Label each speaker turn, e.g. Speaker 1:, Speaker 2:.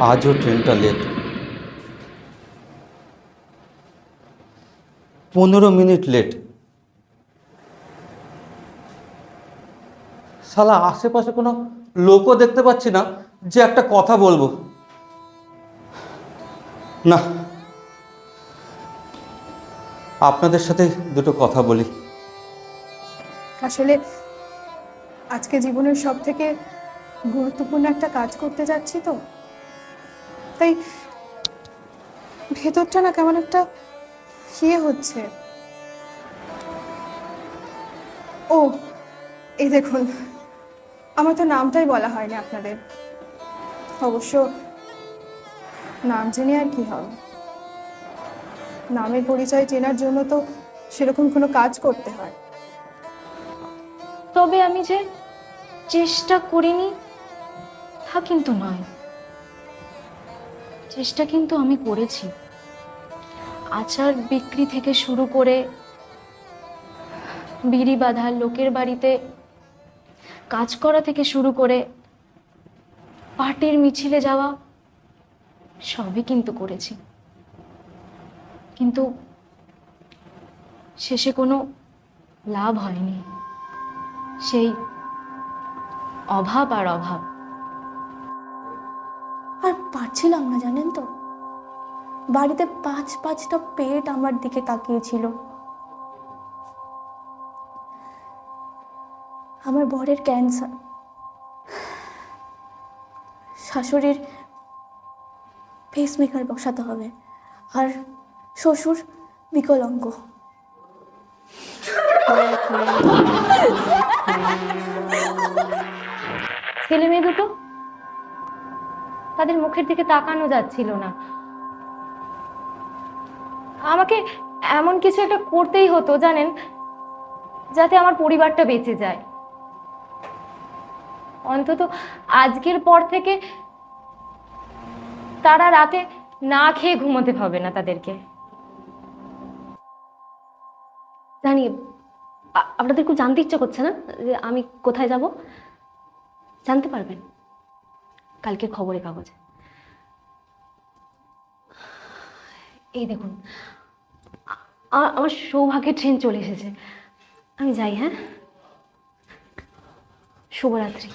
Speaker 1: আজও ট্রেনটা লেট পনেরো মিনিট লেট শালা, আশেপাশে কোনো লোকও দেখতে পাচ্ছি না, যে একটা কথা বলব। না। আপনাদের সাথে দুটো কথা বলি।
Speaker 2: আসলে আজকে জীবনের সব থেকে গুরুত্বপূর্ণ একটা কাজ করতে যাচ্ছি তো। তাই ভেতরটা না কেমন একটা ইয়ে হচ্ছে। ও, এই দেখুন, আমার তো নামটাই বলা হয়নি আপনাদের। অবশ্য নাম জেনে আর কি হবে। নামের পরিচয় চেনার জন্য তো সেরকম কোনো কাজ করতে হয়।
Speaker 3: তবে আমি যে চেষ্টা করিনি, তা কিন্তু নয়। চেষ্টা কিন্তু আমি করেছি। আচার বিক্রি থেকে শুরু করে বিড়ি বাঁধা, লোকের বাড়িতে কাজ করা থেকে শুরু করে পার্টির মিছিলে যাওয়া, সবই কিন্তু করেছি। কিন্তু শেষে কোনো লাভ হয়নি। সেই অভাব আর অভাব।
Speaker 4: আর পারছিলাম না, জানেন তো? বাড়িতে পাঁচ পাঁচটা পেট আমার দিকে তাকিয়েছিল। আমার বরের ক্যান্সার। শাশুড়ির পেসমেকার বসাতে হবে। আর শ্বশুর বিকলাঙ্গ।
Speaker 3: ছেলে মেয়ে দুটো? তাদের মুখের দিকে তাকানো যাচ্ছিল না। আমাকে এমন কিছু একটা করতেই হতো, জানেন, যাতে আমার পরিবারটা বেঁচে যায়। অন্তত আজকের পর থেকে তারা রাতে না খেয়ে ঘুমোতে হবে না তাদেরকে।
Speaker 5: জানি আপনাদের খুব জানতে ইচ্ছা করছে না যে আমি কোথায় যাব? জানতে পারবেন। কালকের খবরের কাগজে। এই দেখুন আমার সৌভাগ্যের ট্রেন চলে এসেছে। আমি যাই হ্যাঁ? শুভরাত্রি।